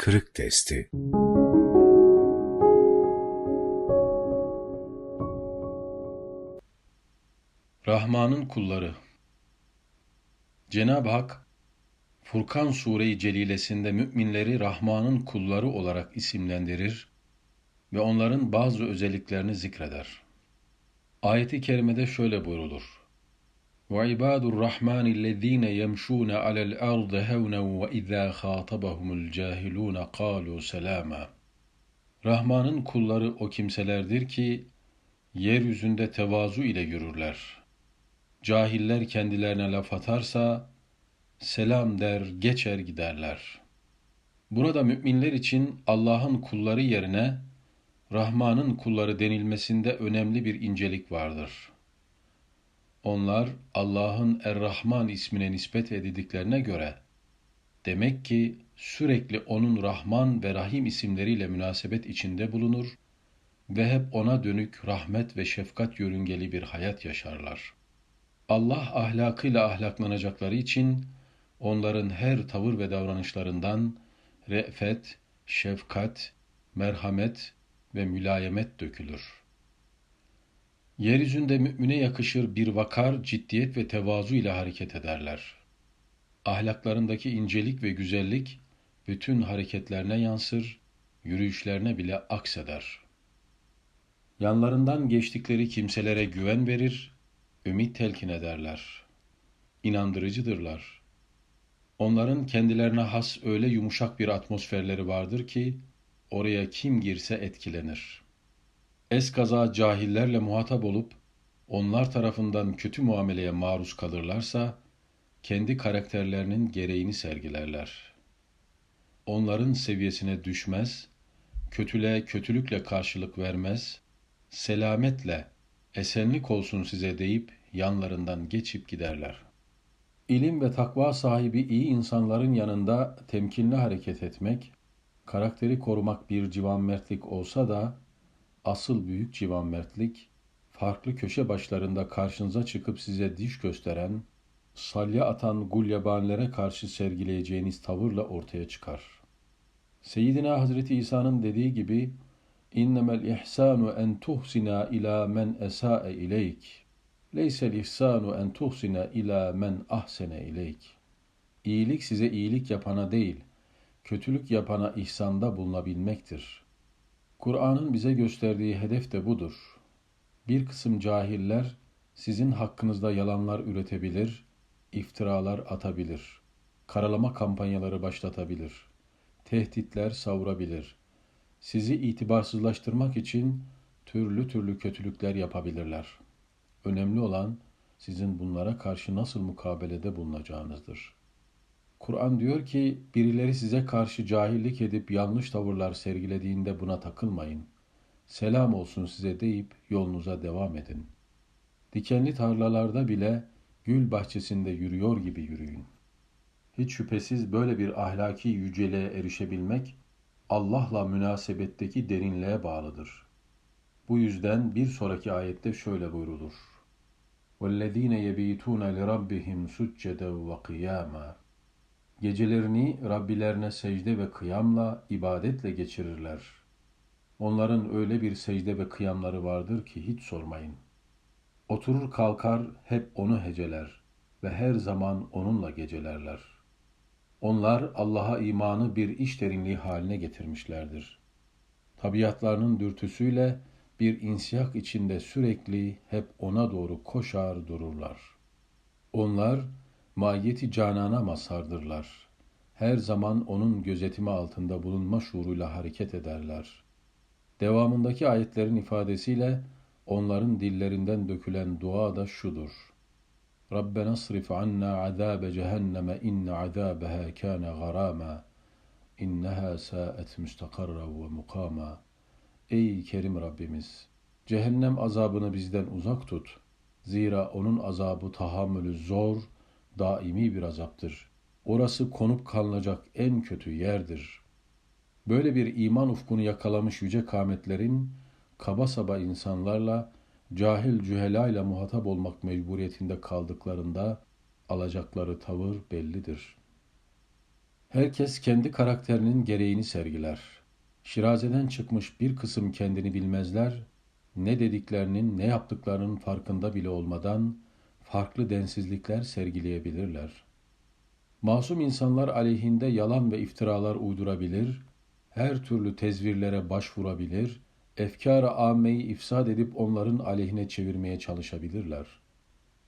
Kırık Testi Rahman'ın kulları Cenab-ı Hak Furkan Sure-i Celilesinde müminleri Rahman'ın kulları olarak isimlendirir ve onların bazı özelliklerini zikreder. Ayeti kerimede şöyle buyrulur. وَعِبَادُ الرَّحْمَنِ الَّذ۪ينَ يَمْشُونَ عَلَى الْأَرْضِ هَوْنًا وَإِذَا خَاطَبَهُمُ الْجَاهِلُونَ قَالُوا سَلَامًا Rahman'ın kulları o kimselerdir ki, yeryüzünde tevazu ile yürürler. Cahiller kendilerine laf atarsa, selam der, geçer giderler. Burada müminler için Allah'ın kulları yerine, Rahman'ın kulları denilmesinde önemli bir incelik vardır. Onlar Allah'ın Er-Rahman ismine nispet edildiklerine göre, demek ki sürekli O'nun Rahman ve Rahim isimleriyle münasebet içinde bulunur ve hep O'na dönük rahmet ve şefkat yörüngeli bir hayat yaşarlar. Allah ahlakıyla ahlaklanacakları için, onların her tavır ve davranışlarından re'fet, şefkat, merhamet ve mülayemet dökülür. Yeryüzünde mümine yakışır bir vakar, ciddiyet ve tevazu ile hareket ederler. Ahlaklarındaki incelik ve güzellik bütün hareketlerine yansır, yürüyüşlerine bile akseder. Yanlarından geçtikleri kimselere güven verir, ümit telkin ederler. İnandırıcıdırlar. Onların kendilerine has öyle yumuşak bir atmosferleri vardır ki, oraya kim girse etkilenir. Eskaza cahillerle muhatap olup, onlar tarafından kötü muameleye maruz kalırlarsa, kendi karakterlerinin gereğini sergilerler. Onların seviyesine düşmez, kötülüğe kötülükle karşılık vermez, selametle, esenlik olsun size deyip yanlarından geçip giderler. İlim ve takva sahibi iyi insanların yanında temkinli hareket etmek, karakteri korumak bir civanmertlik olsa da, asıl büyük civanmertlik, farklı köşe başlarında karşınıza çıkıp size diş gösteren, salya atan gulyabanilere karşı sergileyeceğiniz tavırla ortaya çıkar. Seyyidina Hazreti İsa'nın dediği gibi, İnnemel ihsanu en tuhsina ila men esa'e ileyk. Leysel ihsanu en tuhsina ila men ahsene ileyk. İyilik size iyilik yapana değil, kötülük yapana ihsanda bulunabilmektir. Kur'an'ın bize gösterdiği hedef de budur. Bir kısım cahiller sizin hakkınızda yalanlar üretebilir, iftiralar atabilir, karalama kampanyaları başlatabilir, tehditler savurabilir. Sizi itibarsızlaştırmak için türlü türlü kötülükler yapabilirler. Önemli olan sizin bunlara karşı nasıl mukabelede bulunacağınızdır. Kur'an diyor ki birileri size karşı cahillik edip yanlış tavırlar sergilediğinde buna takılmayın. Selam olsun size deyip yolunuza devam edin. Dikenli tarlalarda bile gül bahçesinde yürüyor gibi yürüyün. Hiç şüphesiz böyle bir ahlaki yüceliğe erişebilmek Allah'la münasebetteki derinliğe bağlıdır. Bu yüzden bir sonraki ayette şöyle buyrulur. وَالَّذ۪ينَ يَب۪يتُونَ لِرَبِّهِمْ سُجَّدًا وَقِيَامًا Gecelerini Rabbilerine secde ve kıyamla, ibadetle geçirirler. Onların öyle bir secde ve kıyamları vardır ki hiç sormayın. Oturur kalkar hep onu heceler ve her zaman onunla gecelerler. Onlar Allah'a imanı bir iş derinliği haline getirmişlerdir. Tabiatlarının dürtüsüyle bir insiyak içinde sürekli hep ona doğru koşar dururlar. Onlar mahiyeti canana mazhardırlar. Her zaman onun gözetimi altında bulunma şuuruyla hareket ederler. Devamındaki ayetlerin ifadesiyle onların dillerinden dökülen dua da şudur. Rabbena srif anna azabe cehenneme inne azabeha kana garama inneha sa'et müstakarra ve mukama. Ey Kerim Rabbimiz! Cehennem azabını bizden uzak tut. Zira onun azabı tahammülü zor, daimi bir azaptır. Orası konup kalınacak en kötü yerdir. Böyle bir iman ufkunu yakalamış yüce kametlerin, kaba saba insanlarla, cahil cühelayla muhatap olmak mecburiyetinde kaldıklarında, alacakları tavır bellidir. Herkes kendi karakterinin gereğini sergiler. Şirazeden çıkmış bir kısım kendini bilmezler, ne dediklerinin ne yaptıklarının farkında bile olmadan farklı densizlikler sergileyebilirler. Masum insanlar aleyhinde yalan ve iftiralar uydurabilir, her türlü tezvirlere başvurabilir, efkar-ı âmmeyi ifsad edip onların aleyhine çevirmeye çalışabilirler.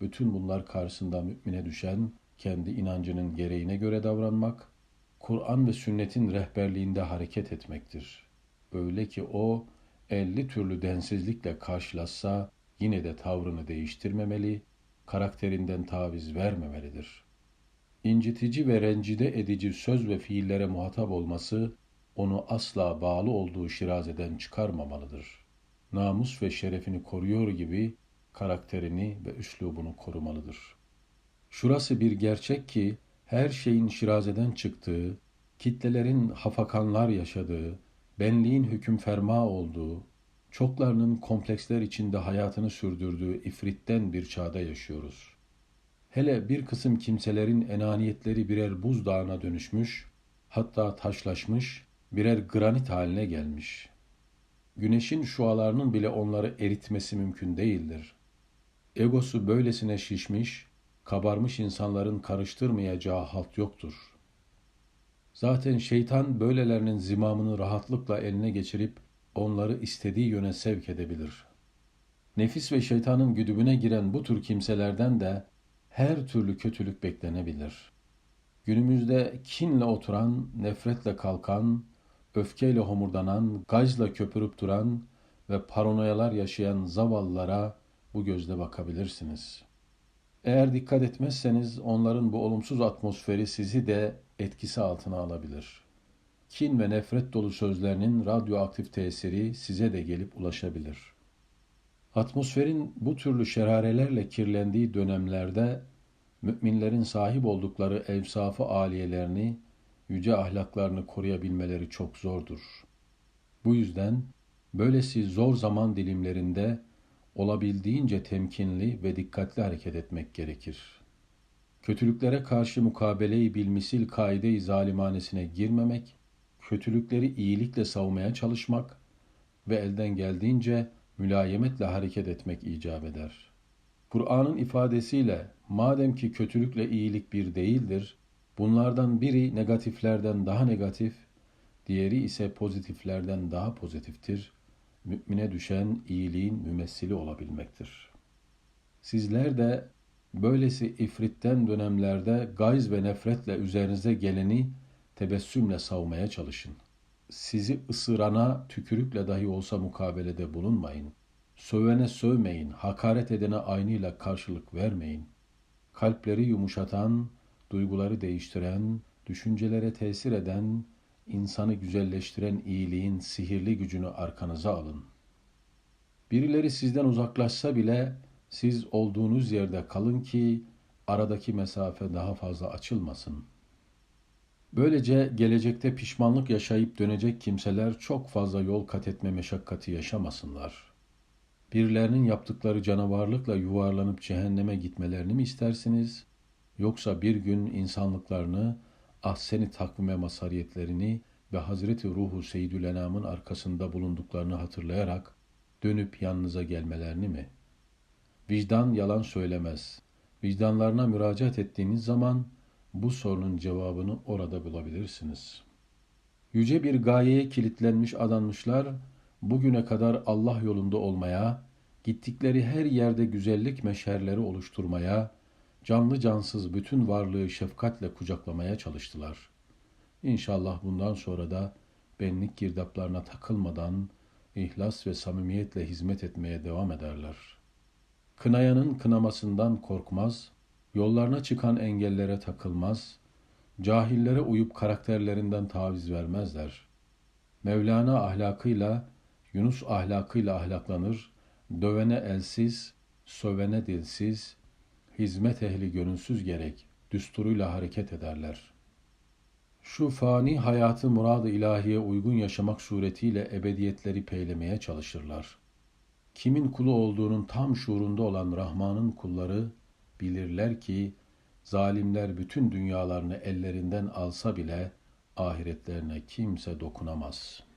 Bütün bunlar karşısında mümine düşen kendi inancının gereğine göre davranmak, Kur'an ve sünnetin rehberliğinde hareket etmektir. Öyle ki o elli türlü densizlikle karşılaşsa yine de tavrını değiştirmemeli, karakterinden taviz vermemelidir. İncitici ve rencide edici söz ve fiillere muhatap olması onu asla bağlı olduğu şirazeden çıkarmamalıdır. Namus ve şerefini koruyor gibi karakterini ve üslubunu korumalıdır. Şurası bir gerçek ki her şeyin şirazeden çıktığı, kitlelerin hafakanlar yaşadığı, benliğin hüküm ferma olduğu, çoklarının kompleksler içinde hayatını sürdürdüğü ifritten bir çağda yaşıyoruz. Hele bir kısım kimselerin enaniyetleri birer buzdağına dönüşmüş, hatta taşlaşmış, birer granit haline gelmiş. Güneşin şualarının bile onları eritmesi mümkün değildir. Egosu böylesine şişmiş, kabarmış insanların karıştırmayacağı halt yoktur. Zaten şeytan böylelerinin zimamını rahatlıkla eline geçirip onları istediği yöne sevk edebilir. Nefis ve şeytanın güdümüne giren bu tür kimselerden de her türlü kötülük beklenebilir. Günümüzde kinle oturan, nefretle kalkan, öfkeyle homurdanan, gazla köpürüp duran ve paranoyalar yaşayan zavallılara bu gözle bakabilirsiniz. Eğer dikkat etmezseniz onların bu olumsuz atmosferi sizi de etkisi altına alabilir. Kin ve nefret dolu sözlerinin radyoaktif tesiri size de gelip ulaşabilir. Atmosferin bu türlü şerarelerle kirlendiği dönemlerde müminlerin sahip oldukları evsafı aliyelerini yüce ahlaklarını koruyabilmeleri çok zordur. Bu yüzden böylesi zor zaman dilimlerinde olabildiğince temkinli ve dikkatli hareket etmek gerekir. Kötülüklere karşı mukabeleyi bilmisil kaide-i zalimanesine girmemek, kötülükleri iyilikle savmaya çalışmak ve elden geldiğince mülayemetle hareket etmek icap eder. Kur'an'ın ifadesiyle madem ki kötülükle iyilik bir değildir, Bunlardan biri negatiflerden daha negatif, diğeri ise pozitiflerden daha pozitiftir. Mümine düşen iyiliğin mümessili olabilmektir. Sizler de böylesi ifritten dönemlerde gayz ve nefretle üzerinize geleni tebessümle savmaya çalışın. Sizi ısırana tükürükle dahi olsa mukabelede bulunmayın. Sövene sövmeyin, hakaret edene aynıyla karşılık vermeyin. Kalpleri yumuşatan, duyguları değiştiren, düşüncelere tesir eden, insanı güzelleştiren iyiliğin sihirli gücünü arkanıza alın. Birileri sizden uzaklaşsa bile siz olduğunuz yerde kalın ki aradaki mesafe daha fazla açılmasın. Böylece gelecekte pişmanlık yaşayıp dönecek kimseler çok fazla yol kat etme meşakkati yaşamasınlar. Birilerinin yaptıkları canavarlıkla yuvarlanıp cehenneme gitmelerini mi istersiniz? Yoksa bir gün insanlıklarını, ahseni takvime masariyetlerini ve Hazreti Ruhu Seyyidül Enam'ın arkasında bulunduklarını hatırlayarak dönüp yanınıza gelmelerini mi? Vicdan yalan söylemez. Vicdanlarına müracaat ettiğiniz zaman bu sorunun cevabını orada bulabilirsiniz. Yüce bir gayeye kilitlenmiş adanmışlar, bugüne kadar Allah yolunda olmaya, gittikleri her yerde güzellik meşerleri oluşturmaya, canlı cansız bütün varlığı şefkatle kucaklamaya çalıştılar. İnşallah bundan sonra da benlik girdaplarına takılmadan ihlas ve samimiyetle hizmet etmeye devam ederler. Kınayanın kınamasından korkmaz, yollarına çıkan engellere takılmaz, cahillere uyup karakterlerinden taviz vermezler. Mevlana ahlakıyla, Yunus ahlakıyla ahlaklanır, dövene elsiz, sövene dilsiz, hizmet ehli gönülsüz gerek, düsturuyla hareket ederler. Şu fani hayatı murad-ı ilahiye uygun yaşamak suretiyle ebediyetleri peylemeye çalışırlar. Kimin kulu olduğunun tam şuurunda olan Rahman'ın kulları bilirler ki, zalimler bütün dünyalarını ellerinden alsa bile ahiretlerine kimse dokunamaz.''